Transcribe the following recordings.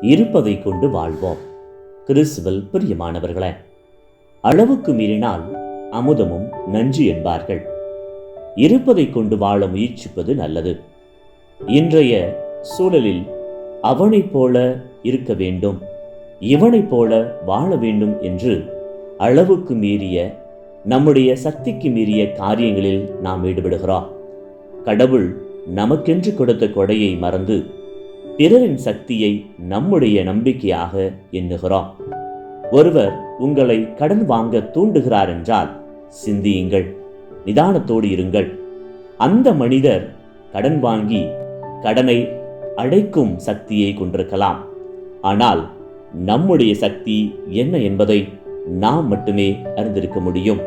இருப்பதை கொண்டு வாழ்வோம். கிறிஸ்துவல் பிரியமானவர்களே அளவுக்கு மீறினால் அமுதமும் நஞ்சு என்பார்கள். இருப்பதை கொண்டு வாழ முயற்சிப்பது நல்லது. இன்றைய சூழலில் அவனைப் போல இருக்க வேண்டும் இவனைப் போல வாழ வேண்டும் என்று அளவுக்கு மீறிய நம்முடைய சக்திக்கு மீறிய காரியங்களில் நாம் ஈடுபடுகிறோம். கடவுள் நமக்கென்று கொடுத்த கொடையை மறந்து பிறரின் சக்தியை நம்முடைய நம்பிக்கையாக எண்ணுகிறோம். ஒருவர் உங்களை கடன் வாங்க தூண்டுகிறார் என்றால் சிந்தியுங்கள் நிதானத்தோடு இருங்கள். அந்த மனிதர் கடன் வாங்கி கடனை அடைக்கும் சக்தியை கொண்டிருக்கலாம். ஆனால் நம்முடைய சக்தி என்ன என்பதை நாம் மட்டுமே அறிந்திருக்க முடியும்.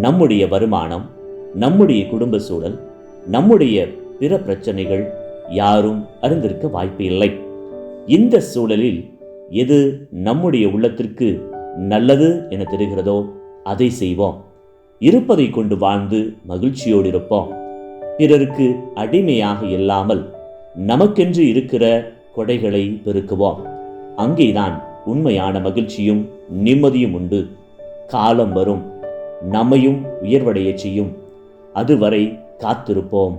நம்முடைய வருமானம் நம்முடைய குடும்ப சூழல் நம்முடைய பிற பிரச்சனைகள் யாரும் அறிந்திருக்க வாய்ப்பு இல்லை இந்த சூழலில் எது நம்முடைய உள்ளத்திற்கு நல்லது என தெரிகிறதோ அதை செய்வோம். இருப்பதை கொண்டு வாழ்ந்து மகிழ்ச்சியோடு இருப்போம். பிறருக்கு அடிமையாக இல்லாமல் நமக்கென்று இருக்கிற கொடைகளை பெருக்குவோம். அங்கேதான் உண்மையான மகிழ்ச்சியும் நிம்மதியும் உண்டு. காலம் வரும். நம்மையும் உயர்வடைய செய்யும். அதுவரை காத்திருப்போம்.